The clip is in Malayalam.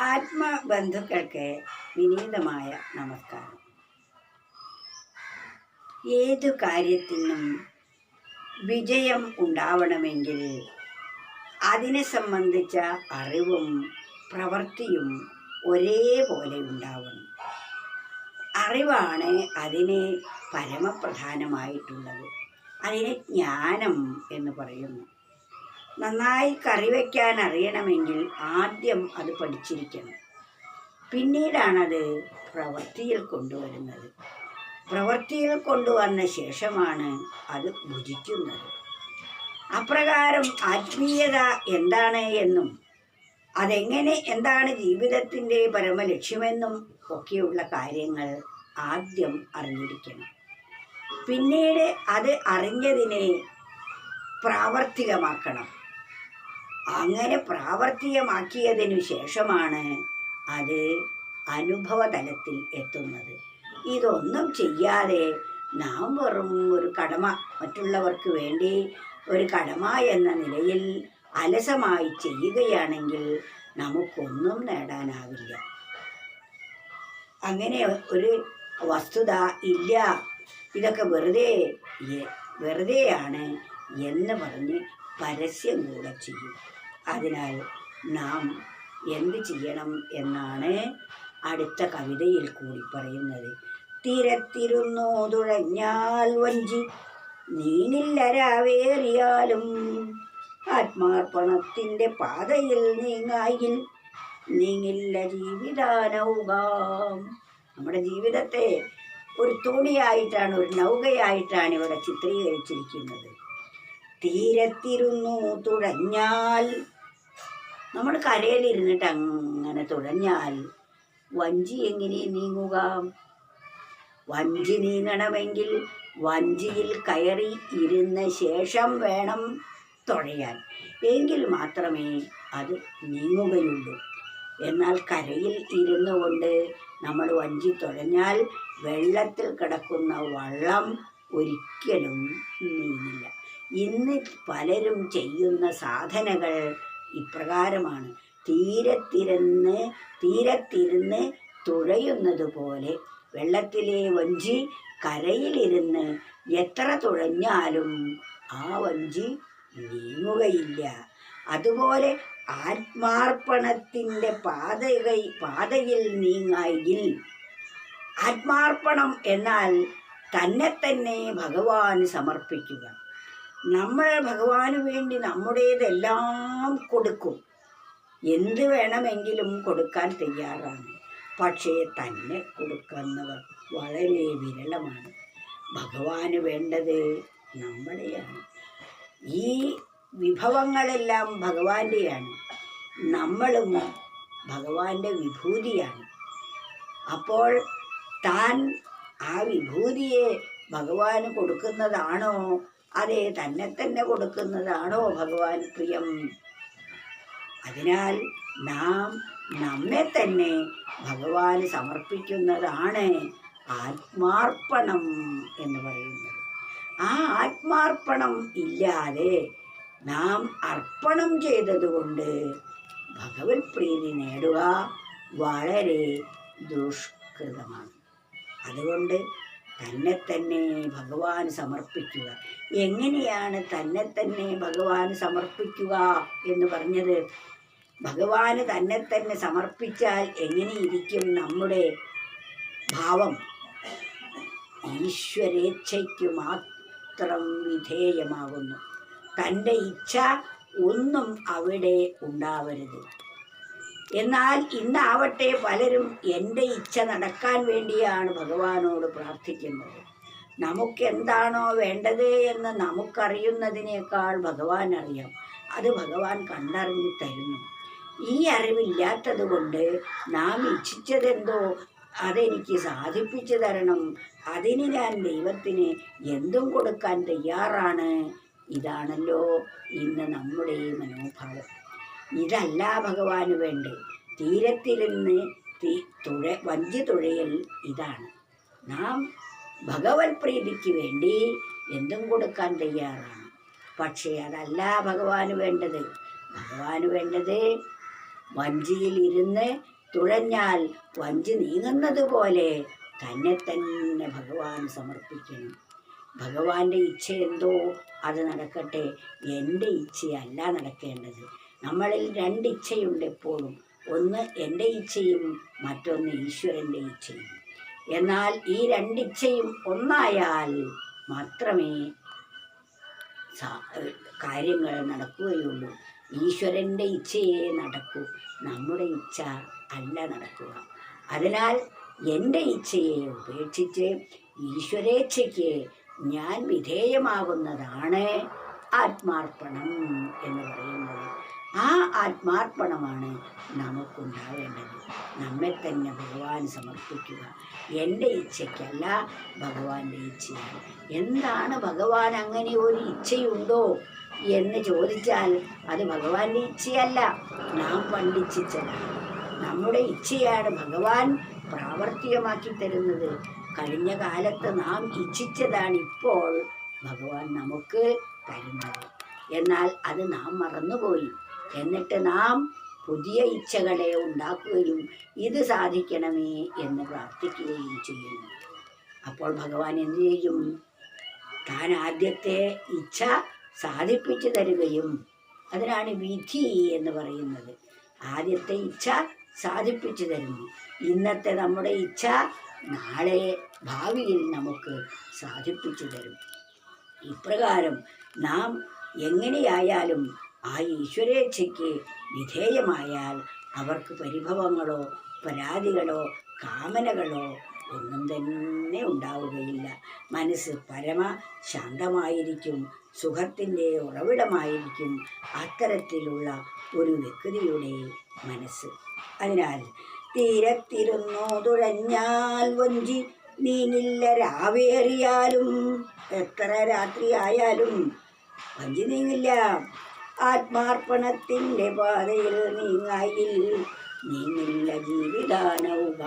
ആത്മബന്ധുക്കൾക്ക് വിനീതമായ നമസ്കാരം. ഏതു കാര്യത്തിനും വിജയം ഉണ്ടാവണമെങ്കിൽ അതിനെ സംബന്ധിച്ച അറിവും പ്രവൃത്തിയും ഒരേപോലെ ഉണ്ടാവണം. അറിവാണ് അതിനെ പരമപ്രധാനമായിട്ടുള്ളത്. അതിനെ ജ്ഞാനം എന്ന് പറയുന്നു. നന്നായി കറി വയ്ക്കാൻ അറിയണമെങ്കിൽ ആദ്യം അത് പഠിച്ചിരിക്കണം. പിന്നീടാണത് പ്രവൃത്തിയിൽ കൊണ്ടുവരുന്നത്. പ്രവൃത്തിയിൽ കൊണ്ടുവന്ന ശേഷമാണ് അത് ഭുജിക്കുന്നത്. അപ്രകാരം ആത്മീയത എന്താണ് എന്നും അതെങ്ങനെ എന്താണ് ജീവിതത്തിന്റെ പരമലക്ഷ്യമെന്നും ഒക്കെയുള്ള കാര്യങ്ങൾ ആദ്യം അറിഞ്ഞിരിക്കണം. പിന്നീട് അത് അറിഞ്ഞതിനെ പ്രാവർത്തികമാക്കണം. അങ്ങനെ പ്രാവർത്തികമാക്കിയതിനു ശേഷമാണ് അത് അനുഭവതലത്തിൽ എത്തുന്നത്. ഇതൊന്നും ചെയ്യാതെ നാം വെറും ഒരു കടമ മറ്റുള്ളവർക്ക് വേണ്ടി ഒരു കടമ എന്ന നിലയിൽ അലസമായി ചെയ്യുകയാണെങ്കിൽ നമുക്കൊന്നും നേടാനാവില്ല. അങ്ങനെ ഒരു വസ്തുത ഇല്ല. ഇതൊക്കെ വെറുതെ വെറുതെയാണ് എന്ന് പറഞ്ഞ് പരസ്യം കൂടെ ചെയ്യും. അതിനാൽ നാം എന്ത് ചെയ്യണം എന്നാണ് അടുത്ത കവിതയിൽ കൂടി പറയുന്നത്. തിരത്തിരുന്നോ തുഴഞ്ഞാൽ വഞ്ചി നീങ്ങില്ലരാവേറിയാലും ആത്മാർപ്പണത്തിന്റെ പാതയിൽ നീങ്ങായിൽ നീങ്ങില്ല ജീവിതാനൗകാം. നമ്മുടെ ജീവിതത്തെ ഒരു തുണിയായിട്ടാണ് ഒരു നൗകയായിട്ടാണ് ഇവിടെ ചിത്രീകരിച്ചിരിക്കുന്നത്. തീരത്തിരുന്നു തുഴഞ്ഞാൽ. നമ്മൾ കരയിലിരുന്നിട്ട് അങ്ങനെ തുഴഞ്ഞാൽ വഞ്ചി എങ്ങനെ നീങ്ങുക? വഞ്ചി നീങ്ങണമെങ്കിൽ വഞ്ചിയിൽ കയറി ഇരുന്ന ശേഷം വേണം തുഴയാൻ. എങ്കിൽ മാത്രമേ അത് നീങ്ങുകയുള്ളൂ. എന്നാൽ കരയിൽ ഇരുന്നു കൊണ്ട് നമ്മൾ വഞ്ചി തുഴഞ്ഞാൽ വെള്ളത്തിൽ കിടക്കുന്ന വള്ളം ഒരിക്കലും നീങ്ങില്ല. ഇന്ന് പലരും ചെയ്യുന്ന സാധനകൾ ഇപ്രകാരമാണ്. തീരത്തിരുന്ന് തീരത്തിരുന്ന് തുഴയുന്നത് പോലെ വെള്ളത്തിലെ വഞ്ചി കരയിലിരുന്ന് എത്ര തുഴഞ്ഞാലും ആ വഞ്ചി നീങ്ങുകയില്ല. അതുപോലെ ആത്മാർപ്പണത്തിന്റെ പാതക പാതയിൽ നീങ്ങായിൽ ആത്മാർപ്പണം എന്നാൽ തന്നെ തന്നെ ഭഗവാന് സമർപ്പിക്കുക. നമ്മൾ ഭഗവാന് വേണ്ടി നമ്മുടേതെല്ലാം കൊടുക്കും. എന്ത് വേണമെങ്കിലും കൊടുക്കാൻ തയ്യാറാണ്. പക്ഷേ തന്നെ കൊടുക്കുന്നവർ വളരെ വിരളമാണ്. ഭഗവാന് വേണ്ടത് നമ്മളെയാണ് ഈ വിഭവങ്ങളെല്ലാം ഭഗവാന്റെയാണ്. നമ്മളും ഭഗവാന്റെ വിഭൂതിയാണ്. അപ്പോൾ താൻ ആ വിഭൂതിയെ ഭഗവാന് കൊടുക്കുന്നതാണോ അതെ തന്നെ തന്നെ കൊടുക്കുന്നതാണോ ഭഗവാൻ പ്രിയം? അതിനാൽ നാം നമ്മെ തന്നെ ഭഗവാന് സമർപ്പിക്കുന്നതാണ് ആത്മാർപ്പണം എന്ന് പറയുന്നത്. ആ ആത്മാർപ്പണം ഇല്ലാതെ നാം അർപ്പണം ചെയ്തതുകൊണ്ട് ഭഗവത് പ്രീതി നേടുക വളരെ ദുഷ്കൃതമാണ്. അതുകൊണ്ട് തന്നെ തന്നെ ഭഗവാൻ സമർപ്പിക്കുക. എങ്ങനെയാണ് തന്നെ തന്നെ ഭഗവാൻ സമർപ്പിക്കുക എന്ന് പറഞ്ഞത്? ഭഗവാന് തന്നെ തന്നെ സമർപ്പിച്ചാൽ എങ്ങനെയിരിക്കും നമ്മുടെ ഭാവം? ഈശ്വരേച്ഛയ്ക്ക് മാത്രം വിധേയമാകുന്നു. തന്റെ ഇച്ഛ ഒന്നും അവിടെ ഉണ്ടാവരുത്. എന്നാൽ ഇന്നാവട്ടെ പലരും എന്റെ ഇച്ഛ നടക്കാൻ വേണ്ടിയാണ് ഭഗവാനോട് പ്രാർത്ഥിക്കുന്നത്. നമുക്കെന്താണോ വേണ്ടത് എന്ന് നമുക്കറിയുന്നതിനേക്കാൾ ഭഗവാൻ അറിയാം അത് ഭഗവാൻ കണ്ടറിഞ്ഞു തരുന്നു. ഈ അറിവില്ലാത്തത് കൊണ്ട് നാം ഇച്ഛിച്ചതെന്തോ അതെനിക്ക് സാധിപ്പിച്ചു തരണം. അതിന് ഞാൻ ദൈവത്തിന് എന്തും കൊടുക്കാൻ തയ്യാറാണ്. ഇതാണല്ലോ ഇന്ന് നമ്മുടെ മനോഭാവം. ഇതല്ല ഭഗവാന് വേണ്ടത് തീരത്തിരുന്ന് തീ തുഴ വഞ്ചി തുഴയൽ ഇതാണ്. നാം ഭഗവത് പ്രീതിക്ക് വേണ്ടി എന്തും കൊടുക്കാൻ തയ്യാറാണ്. പക്ഷേ അതല്ല ഭഗവാന് വേണ്ടത്. ഭഗവാന് വേണ്ടത് വഞ്ചിയിൽ ഇരുന്ന് തുഴഞ്ഞാൽ വഞ്ചി നീങ്ങുന്നത് പോലെ തന്നെ തന്നെ ഭഗവാൻ സമർപ്പിക്കണം. ഭഗവാന്റെ ഇച്ഛ എന്തോ അത് നടക്കട്ടെ. എന്റെ ഇച്ഛയല്ല നടക്കേണ്ടത്. നമ്മളിൽ രണ്ട് ഇച്ഛയുണ്ട് എപ്പോഴും. ഒന്ന് എന്റെ ഇച്ഛയും മറ്റൊന്ന് ഈശ്വരന്റെ ഇച്ഛയും. എന്നാൽ ഈ രണ്ടിച്ഛയും ഒന്നായാൽ മാത്രമേ കാര്യങ്ങൾ നടക്കുകയുള്ളൂ. ഈശ്വരന്റെ ഇച്ഛയെ നടക്കൂ. നമ്മുടെ ഇച്ഛ അല്ല നടക്കുക. അതിനാൽ എന്റെ ഇച്ഛയെ ഉപേക്ഷിച്ച് ഈശ്വരേച്ഛയ്ക്ക് ഞാൻ വിധേയമാകുന്നതാണ് ആത്മാർപ്പണം എന്ന് പറയുന്നത്. ആ ആത്മാർപ്പണമാണ് നമുക്കുണ്ടാവേണ്ടത്. നമ്മെ തന്നെ ഭഗവാൻ സമർപ്പിക്കുക. എന്റെ ഇച്ഛയ്ക്കല്ല ഭഗവാന്റെ ഇച്ഛയാണ് എന്താണ് ഭഗവാൻ അങ്ങനെ ഒരു ഇച്ഛയുണ്ടോ എന്ന് ചോദിച്ചാൽ അത് ഭഗവാന്റെ ഇച്ഛയല്ല. നാം പണ്ടിച്ഛിച്ചതാണ് നമ്മുടെ ഇച്ഛയാണ് ഭഗവാൻ പ്രാവർത്തികമാക്കി തരുന്നത്. കഴിഞ്ഞ കാലത്ത് നാം ഇച്ഛിച്ചതാണ് ഇപ്പോൾ ഭഗവാൻ നമുക്ക് തരുന്നത്. എന്നാൽ അത് നാം മറന്നുപോയി. എന്നിട്ട് നാം പുതിയ ഇച്ഛകളെ ഉണ്ടാക്കുകയും ഇത് സാധിക്കണമേ എന്ന് പ്രാർത്ഥിക്കുകയും ചെയ്യുന്നു. അപ്പോൾ ഭഗവാൻ എന്ത് ചെയ്യും? താൻ ആദ്യത്തെ ഇച്ഛ സാധിപ്പിച്ചു തരികയും അതിനാണ് വിധി എന്ന് പറയുന്നത്. ആദ്യത്തെ ഇച്ഛ സാധിപ്പിച്ചു തരുന്നു. ഇന്നത്തെ നമ്മുടെ ഇച്ഛ നാളെ ഭാവിയിൽ നമുക്ക് സാധിപ്പിച്ചു തരും. ഇപ്രകാരം നാം എങ്ങനെയായാലും ആ ഈശ്വരേച്ഛയ്ക്ക് വിധേയമായാൽ അവർക്ക് പരിഭവങ്ങളോ പരാതികളോ കാമനകളോ ഒന്നും തന്നെ ഉണ്ടാവുകയില്ല. മനസ്സ് പരമ ശാന്തമായിരിക്കും സുഖത്തിന്റെ ഉറവിടമായിരിക്കും അത്തരത്തിലുള്ള ഒരു വ്യക്തിയുടെ മനസ്സ്. അതിനാൽ തീരത്തിരുന്നോ തുഴഞ്ഞാൽ വഞ്ചി നീങ്ങില്ല രാവേറിയാലും എത്ര രാത്രിയായാലും വഞ്ചി നീങ്ങില്ല. ആത്മാർപ്പണത്തിന്റെ പാതയിൽ നീ നീങ്ങില്ല ജീവിതാനൗക.